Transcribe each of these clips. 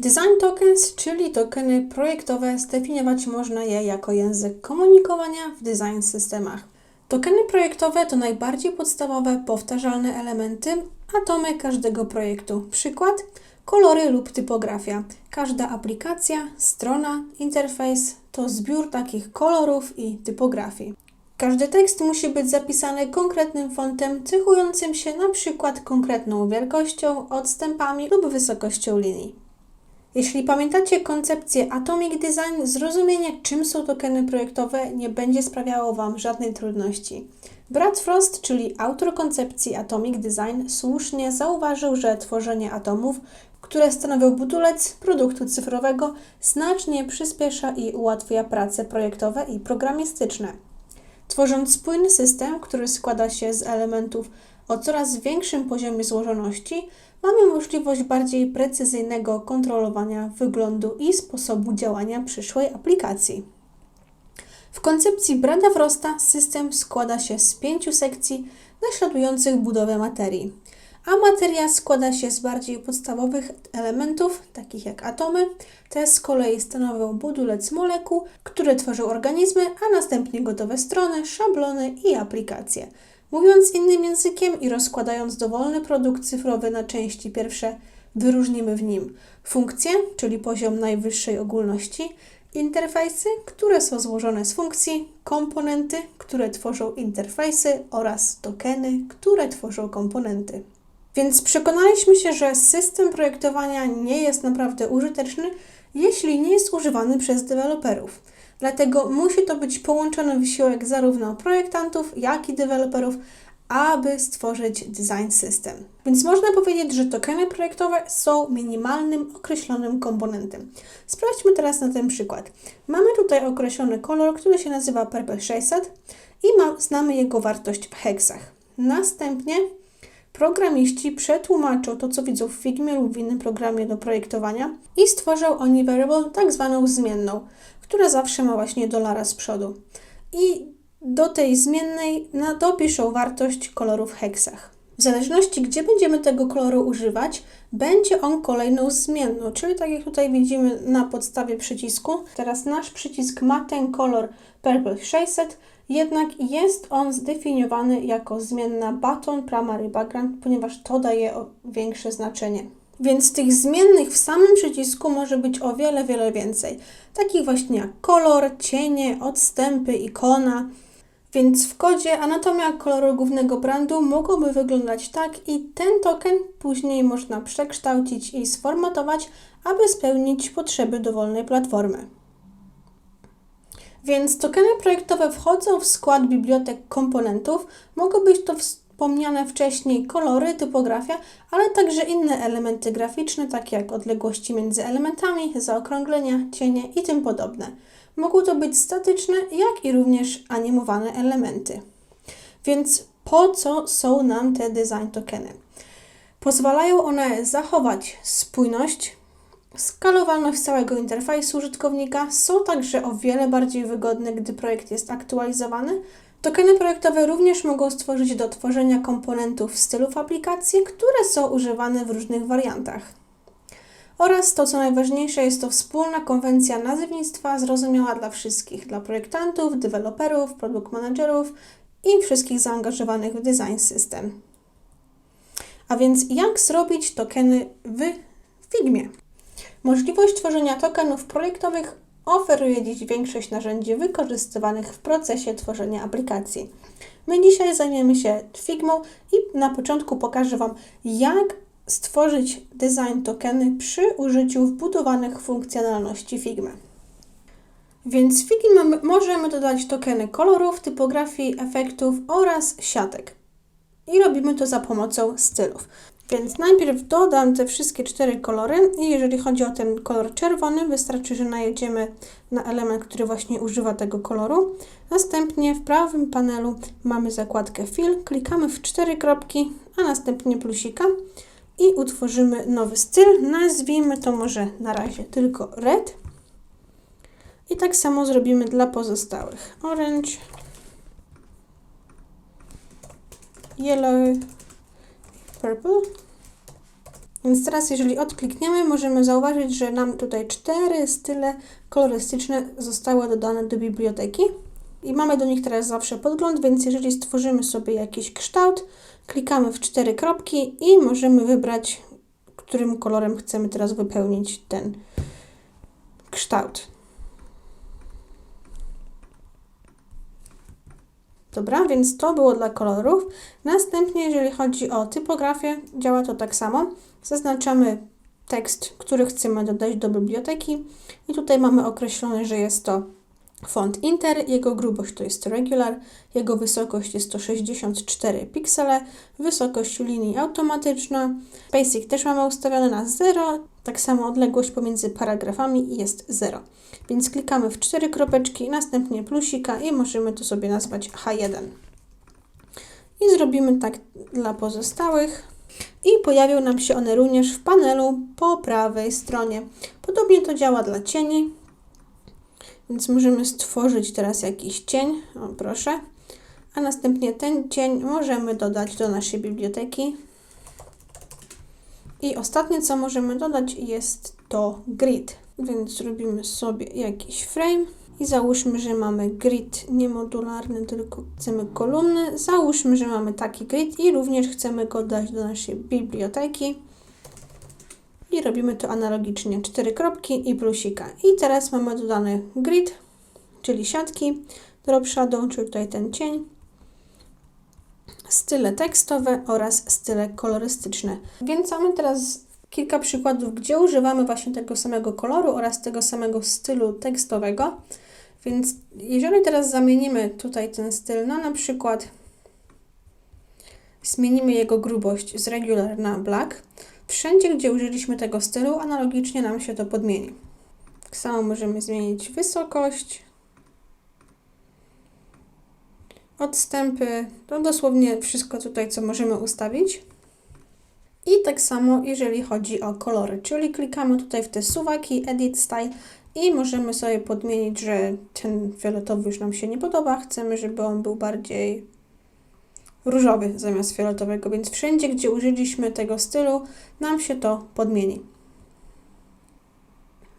Design tokens, czyli tokeny projektowe, zdefiniować można je jako język komunikowania w design systemach. Tokeny projektowe to najbardziej podstawowe, powtarzalne elementy, atomy każdego projektu. Przykład: kolory lub typografia. Każda aplikacja, strona, interfejs to zbiór takich kolorów i typografii. Każdy tekst musi być zapisany konkretnym fontem, cechującym się na przykład konkretną wielkością, odstępami lub wysokością linii. Jeśli pamiętacie koncepcję Atomic Design, zrozumienie czym są tokeny projektowe nie będzie sprawiało Wam żadnej trudności. Brad Frost, czyli autor koncepcji Atomic Design, słusznie zauważył, że tworzenie atomów, które stanowią budulec produktu cyfrowego, znacznie przyspiesza i ułatwia prace projektowe i programistyczne. Tworząc spójny system, który składa się z elementów o coraz większym poziomie złożoności, mamy możliwość bardziej precyzyjnego kontrolowania wyglądu i sposobu działania przyszłej aplikacji. W koncepcji Brada Frosta system składa się z pięciu sekcji naśladujących budowę materii, a materia składa się z bardziej podstawowych elementów, takich jak atomy. Te z kolei stanowią budulec molekuł, które tworzą organizmy, a następnie gotowe strony, szablony i aplikacje. Mówiąc innym językiem i rozkładając dowolny produkt cyfrowy na części pierwsze, wyróżnimy w nim funkcje, czyli poziom najwyższej ogólności, interfejsy, które są złożone z funkcji, komponenty, które tworzą interfejsy oraz tokeny, które tworzą komponenty. Więc przekonaliśmy się, że system projektowania nie jest naprawdę użyteczny, jeśli nie jest używany przez deweloperów. Dlatego musi to być połączony wysiłek zarówno projektantów, jak i deweloperów, aby stworzyć design system. Więc można powiedzieć, że tokeny projektowe są minimalnym, określonym komponentem. Sprawdźmy teraz na ten przykład. Mamy tutaj określony kolor, który się nazywa Purple 600 i ma, znamy jego wartość w heksach. Następnie programiści przetłumaczą to, co widzą w Figmie lub w innym programie do projektowania i stworzą oni variable, tak zwaną zmienną, która zawsze ma właśnie dolara z przodu. I do tej zmiennej dopiszą wartość koloru w heksach. W zależności, gdzie będziemy tego koloru używać, będzie on kolejną zmienną, czyli tak jak tutaj widzimy na podstawie przycisku. Teraz nasz przycisk ma ten kolor Purple 600, jednak jest on zdefiniowany jako zmienna button primary background, ponieważ to daje większe znaczenie. Więc tych zmiennych w samym przycisku może być o wiele, wiele więcej. Takich właśnie jak kolor, cienie, odstępy, ikona. Więc w kodzie anatomia koloru głównego brandu mogłoby wyglądać tak i ten token później można przekształcić i sformatować, aby spełnić potrzeby dowolnej platformy. Więc tokeny projektowe wchodzą w skład bibliotek komponentów. Mogą być to wspomniane wcześniej kolory, typografia, ale także inne elementy graficzne, takie jak odległości między elementami, zaokrąglenia, cienie i tym podobne. Mogą to być statyczne, jak i również animowane elementy. Więc po co są nam te design tokeny? Pozwalają one zachować spójność, skalowalność całego interfejsu użytkownika, są także o wiele bardziej wygodne, gdy projekt jest aktualizowany. Tokeny projektowe również mogą stworzyć do tworzenia komponentów stylów aplikacji, które są używane w różnych wariantach. Oraz to, co najważniejsze, jest to wspólna konwencja nazewnictwa zrozumiała dla wszystkich, dla projektantów, deweloperów, produkt managerów i wszystkich zaangażowanych w design system. A więc jak zrobić tokeny w Figmie? Możliwość tworzenia tokenów projektowych oferuje dziś większość narzędzi wykorzystywanych w procesie tworzenia aplikacji. My dzisiaj zajmiemy się Figmą i na początku pokażę Wam, jak stworzyć design tokeny przy użyciu wbudowanych funkcjonalności Figma. Więc w Figma możemy dodać tokeny kolorów, typografii, efektów oraz siatek. I robimy to za pomocą stylów. Więc najpierw dodam te wszystkie cztery kolory i jeżeli chodzi o ten kolor czerwony, wystarczy, że najedziemy na element, który właśnie używa tego koloru. Następnie w prawym panelu mamy zakładkę Fill, klikamy w cztery kropki, a następnie plusika i utworzymy nowy styl. Nazwijmy to może na razie tylko Red. I tak samo zrobimy dla pozostałych. Orange, Yellow, Purple. Więc teraz, jeżeli odklikniemy, możemy zauważyć, że nam tutaj cztery style kolorystyczne zostały dodane do biblioteki. I mamy do nich teraz zawsze podgląd, więc jeżeli stworzymy sobie jakiś kształt, klikamy w cztery kropki i możemy wybrać, którym kolorem chcemy teraz wypełnić ten kształt. Dobra, więc to było dla kolorów. Następnie, jeżeli chodzi o typografię, działa to tak samo. Zaznaczamy tekst, który chcemy dodać do biblioteki i tutaj mamy określone, że jest to font Inter, jego grubość to jest regular, jego wysokość jest to 64 piksele, wysokość linii automatyczna, spacing też mamy ustawione na 0, tak samo odległość pomiędzy paragrafami jest 0. Więc klikamy w cztery kropeczki, następnie plusika i możemy to sobie nazwać H1. I zrobimy tak dla pozostałych. I pojawią nam się one również w panelu po prawej stronie. Podobnie to działa dla cieni. Więc możemy stworzyć teraz jakiś cień, o proszę. A następnie ten cień możemy dodać do naszej biblioteki. I ostatnie, co możemy dodać, jest to grid. Więc zrobimy sobie jakiś frame i załóżmy, że mamy grid nie modularny, tylko chcemy kolumny. Załóżmy, że mamy taki grid i również chcemy go dać do naszej biblioteki. I robimy to analogicznie. Cztery kropki i plusika. I teraz mamy dodany grid, czyli siatki, drop shadow, czyli tutaj ten cień, style tekstowe oraz style kolorystyczne. Więc mamy teraz kilka przykładów, gdzie używamy właśnie tego samego koloru oraz tego samego stylu tekstowego. Więc jeżeli teraz zamienimy tutaj ten styl na na przykład zmienimy jego grubość z regular na black, wszędzie gdzie użyliśmy tego stylu analogicznie nam się to podmieni. Tak samo możemy zmienić wysokość, odstępy, to dosłownie wszystko tutaj co możemy ustawić. I tak samo jeżeli chodzi o kolory, czyli klikamy tutaj w te suwaki Edit Style i możemy sobie podmienić, że ten fioletowy już nam się nie podoba, chcemy, żeby on był bardziej różowy zamiast fioletowego, więc wszędzie, gdzie użyliśmy tego stylu, nam się to podmieni.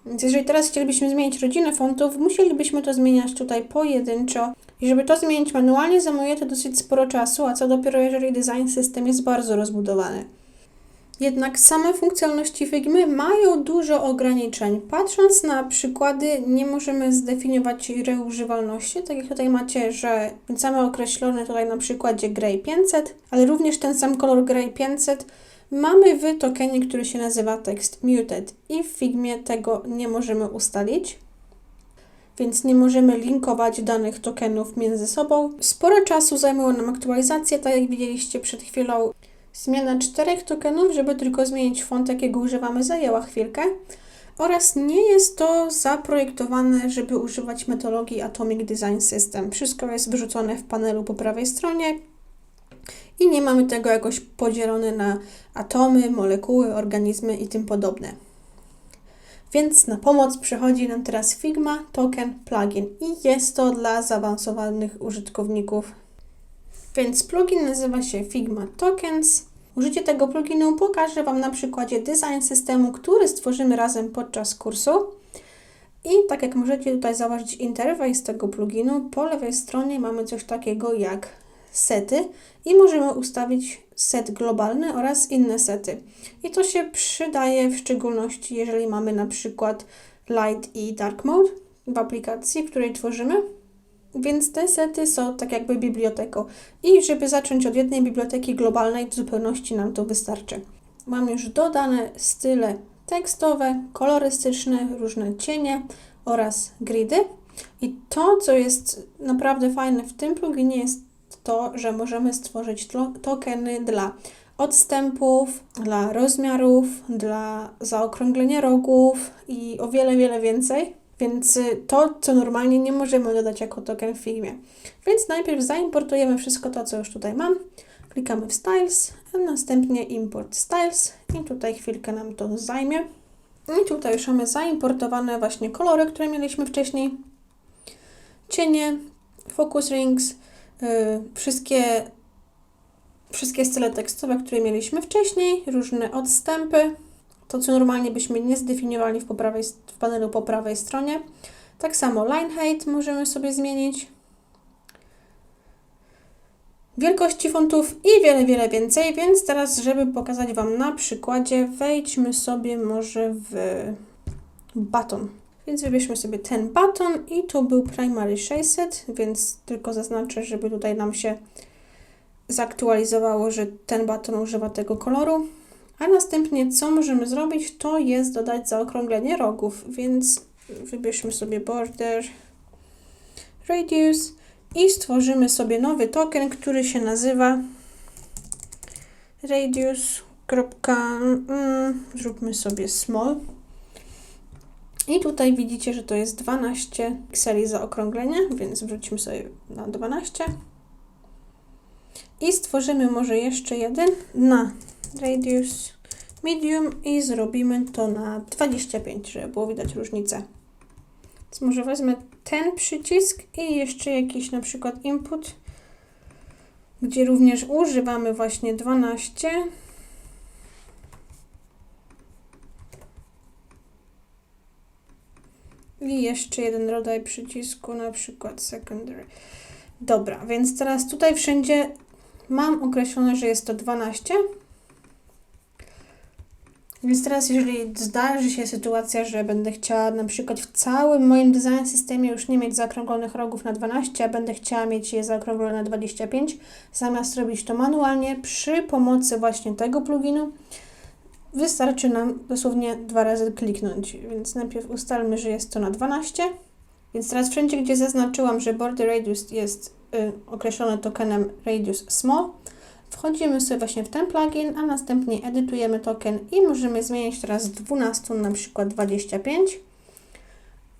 Więc jeżeli teraz chcielibyśmy zmienić rodzinę fontów, musielibyśmy to zmieniać tutaj pojedynczo. I żeby to zmienić manualnie, zajmuje to dosyć sporo czasu, a co dopiero jeżeli design system jest bardzo rozbudowany. Jednak same funkcjonalności Figmy mają dużo ograniczeń. Patrząc na przykłady, nie możemy zdefiniować reużywalności, tak jak tutaj macie, że mamy określone tutaj na przykładzie Grey 500, ale również ten sam kolor Grey 500 mamy w tokenie, który się nazywa text muted i w Figmie tego nie możemy ustalić więc nie możemy linkować danych tokenów między sobą. Sporo czasu zajęło nam aktualizację, tak jak widzieliście przed chwilą. Zmiana czterech tokenów, żeby tylko zmienić font, jakiego używamy, zajęła chwilkę. Oraz nie jest to zaprojektowane, żeby używać metodologii Atomic Design System. Wszystko jest wyrzucone w panelu po prawej stronie i nie mamy tego jakoś podzielone na atomy, molekuły, organizmy i tym podobne. Więc na pomoc przychodzi nam teraz Figma Token Plugin i jest to dla zaawansowanych użytkowników więc plugin nazywa się Figma Tokens. Użycie tego pluginu pokażę Wam na przykładzie design systemu, który stworzymy razem podczas kursu. I tak jak możecie tutaj zauważyć interfejs tego pluginu, po lewej stronie mamy coś takiego jak sety i możemy ustawić set globalny oraz inne sety. I to się przydaje w szczególności, jeżeli mamy na przykład light i dark mode w aplikacji, w której tworzymy. Więc te sety są tak jakby biblioteką. I żeby zacząć od jednej biblioteki globalnej, w zupełności nam to wystarczy. Mam już dodane style tekstowe, kolorystyczne, różne cienie oraz gridy. I to, co jest naprawdę fajne w tym pluginie, jest to, że możemy stworzyć tokeny dla odstępów, dla rozmiarów, dla zaokrąglenia rogów i o wiele, wiele więcej. Więc y, to, co normalnie nie możemy dodać jako token w Figmie. Więc najpierw zaimportujemy wszystko to, co już tutaj mam. Klikamy w Styles, a następnie Import Styles i tutaj chwilkę nam to zajmie. I tutaj już mamy zaimportowane właśnie kolory, które mieliśmy wcześniej. Cienie, focus rings, yy, wszystkie wszystkie style tekstowe, które mieliśmy wcześniej, różne odstępy, to co normalnie byśmy nie zdefiniowali w, po prawej, w panelu po prawej stronie. Tak samo line height możemy sobie zmienić. Wielkości fontów i wiele, wiele więcej, więc teraz, żeby pokazać Wam na przykładzie, wejdźmy sobie może w baton. Więc wybierzmy sobie ten baton i tu był primary 600, więc tylko zaznaczę, żeby tutaj nam się zaktualizowało, że ten baton używa tego koloru. A następnie co możemy zrobić, to jest dodać zaokrąglenie rogów, więc wybierzmy sobie border radius i stworzymy sobie nowy token, który się nazywa radius. Mm, zróbmy sobie small. I tutaj widzicie, że to jest 12 pikseli zaokrąglenia, więc wróćmy sobie na 12. I stworzymy może jeszcze jeden na radius medium i zrobimy to na 25, żeby było widać różnicę. Więc może wezmę ten przycisk i jeszcze jakiś na przykład input, gdzie również używamy właśnie 12. I jeszcze jeden rodzaj przycisku, na przykład secondary. Dobra, więc teraz tutaj wszędzie mam określone, że jest to 12. Więc teraz, jeżeli zdarzy się sytuacja, że będę chciała na przykład w całym moim design systemie już nie mieć zaokrąglonych rogów na 12, a będę chciała mieć je zaokrąglone na 25, zamiast robić to manualnie przy pomocy właśnie tego pluginu, wystarczy nam dosłownie dwa razy kliknąć. Więc najpierw ustalmy, że jest to na 12. Więc teraz wszędzie, gdzie zaznaczyłam, że border radius jest y, określone tokenem radius small, Wchodzimy sobie właśnie w ten plugin, a następnie edytujemy token i możemy zmienić teraz z 12 na przykład 25.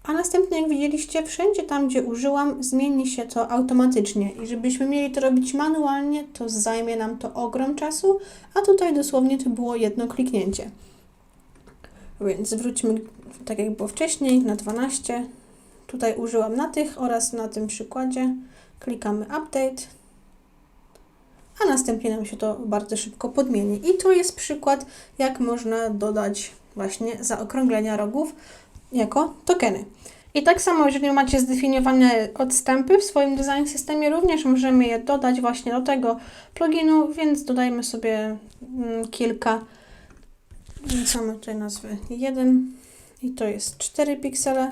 A następnie, jak widzieliście, wszędzie tam, gdzie użyłam, zmieni się to automatycznie. I żebyśmy mieli to robić manualnie, to zajmie nam to ogrom czasu, a tutaj dosłownie to było jedno kliknięcie. Więc wróćmy, tak jak było wcześniej, na 12. Tutaj użyłam na tych oraz na tym przykładzie. Klikamy Update a następnie nam się to bardzo szybko podmieni. I to jest przykład, jak można dodać właśnie zaokrąglenia rogów jako tokeny. I tak samo, jeżeli macie zdefiniowane odstępy w swoim design systemie, również możemy je dodać właśnie do tego pluginu, więc dodajmy sobie mm, kilka. Więc mamy tutaj nazwę 1 i to jest 4 piksele.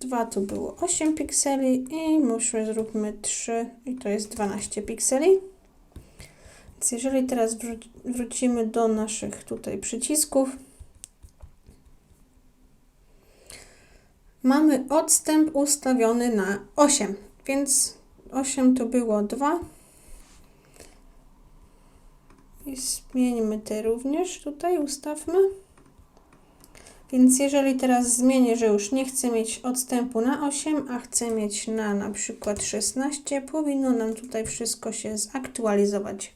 2 to było 8 pikseli i może zróbmy 3 i to jest 12 pikseli. Więc jeżeli teraz wró wrócimy do naszych tutaj przycisków, mamy odstęp ustawiony na 8, więc 8 to było 2. I zmieńmy te również tutaj, ustawmy. Więc jeżeli teraz zmienię, że już nie chcę mieć odstępu na 8, a chcę mieć na na przykład 16, powinno nam tutaj wszystko się zaktualizować.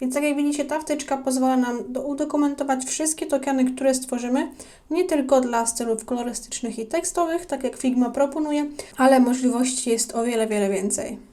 Więc tak jak widzicie, ta wtyczka pozwala nam do, udokumentować wszystkie tokeny, które stworzymy, nie tylko dla stylów kolorystycznych i tekstowych, tak jak Figma proponuje, ale możliwości jest o wiele, wiele więcej.